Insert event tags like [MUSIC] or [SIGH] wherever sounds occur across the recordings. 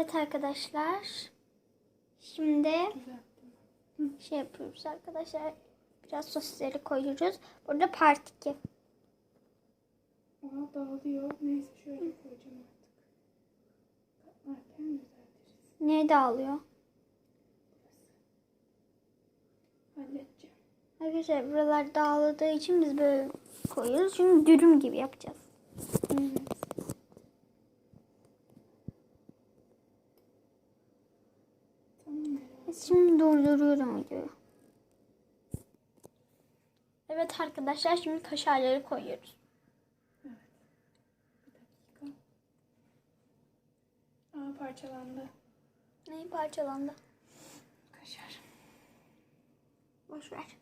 Evet arkadaşlar. Şimdi şey yapıyoruz arkadaşlar. Biraz sosisleri koyuyoruz. Burada part 2. Aa dağılıyor. Neyse şöyle koyacağım artık. Katlarken düzeltiriz. Ne dağılıyor? Halledeceğim. Arkadaşlar buralar dağıldığı için biz böyle koyuyoruz. Şimdi dürüm gibi yapacağız. Evet. Tamam herhalde. Şimdi durduruyorum videoyu. Evet arkadaşlar şimdi kaşarları koyuyoruz. Evet. Bir dakika. Aa parçalandı. Neyi parçalandı? Kaşar. Boş ver.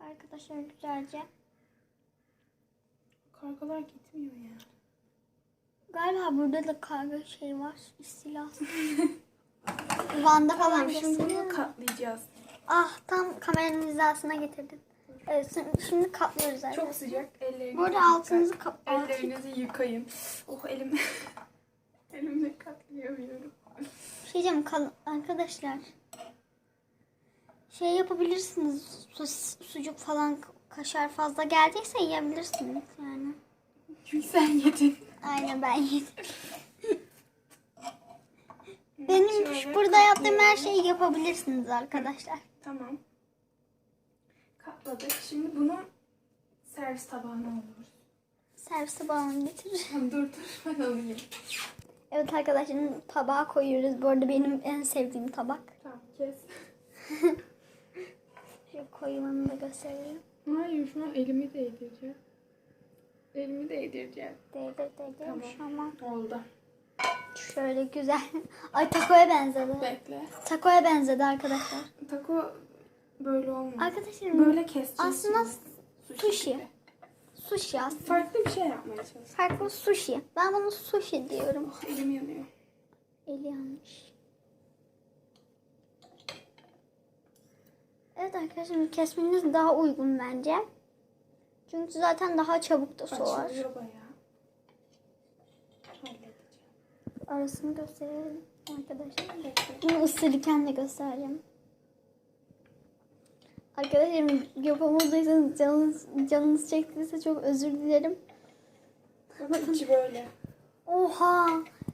Arkadaşlar güzelce. Kargalar gitmiyor ya. Galiba burada da karga şey var. İstila. [LAUGHS] Van'da falan şimdi bunu katlayacağız. Ah tam kameranın hizasına getirdim. Evet şimdi, şimdi katlıyoruz arkadaşlar. Çok sıcak. Ellerinizi Bu arada yıkayın. altınızı kap Ellerinizi yıkayın. Oh elim. [LAUGHS] Elimde katlayamıyorum. Şey diyeceğim kal- arkadaşlar. Şey yapabilirsiniz. Sosis, sucuk falan kaşar fazla geldiyse yiyebilirsiniz yani. Çünkü sen yedin. Aynen ben yedim. [LAUGHS] Benim şu burada yaptığım her şeyi yapabilirsiniz arkadaşlar. Tamam. Katladık. Şimdi bunu servis tabağına alıyoruz. Servis tabağını getirir. Tamam dur dur [LAUGHS] ben alayım. Evet arkadaşlar tabağa koyuyoruz. Bu arada benim en sevdiğim tabak. Tamam kes. [LAUGHS] Şöyle koyulanı da göstereyim. Hayır şu an elimi değdireceğim. Elimi değdireceğim. Değdir değdirmiş ama. Oldu. Şöyle güzel. [LAUGHS] Ay takoya benzedi. Bekle. Takoya benzedi arkadaşlar. Taco böyle olmuyor. Arkadaşlar Böyle keseceğiz. aslında şimdi. sushi. Sushi aslında. Farklı bir şey yapmaya çalışıyorum. Farklı sushi. Ben bunu sushi diyorum. [LAUGHS] Elim yanıyor. Eli yanmış. Evet arkadaşlar kesmeniz daha uygun bence. Çünkü zaten daha çabuk da soğar. Açılıyor bayağı. Halledeceğim. Arasını gösterelim arkadaşlar. Bunu ısırırken de göstereceğim. Arkadaşlar yapamadıysanız canınız, canınız çektiyse çok özür dilerim. İçi böyle. Oha!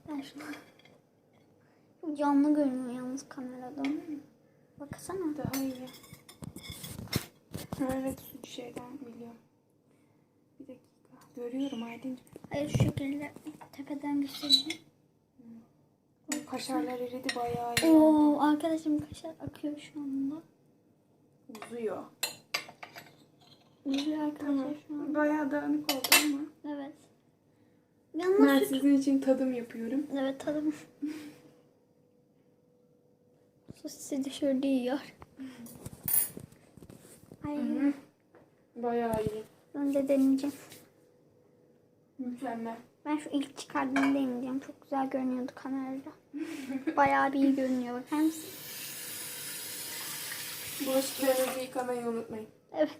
Ben şunu... Canlı görünüyor yalnız kamerada. Baksana. Daha iyi. Evet suç şeyden biliyorum. Görüyorum Aydıncığım. Hayır şu şekilde tepeden göstereyim. Kaşarlar eridi bayağı iyi. Oo arkadaşım kaşar akıyor şu anda. Uzuyor. Güzel arkadaşlar şu an. Bayağı dağınık oldu ama. Evet. Ben Yalnız sizin için tadım yapıyorum. Evet tadım. [LAUGHS] Sosisi düşürdü yiyor. Ay Bayağı iyi. ben de deneyeceğim. Mükemmel. Ben şu ilk çıkardığımda deneyeceğim. Çok güzel görünüyordu kamerada. [LAUGHS] Bayağı bir iyi görünüyor. Bakar mısın? Bulaşıklarınızı yıkamayı unutmayın. Evet.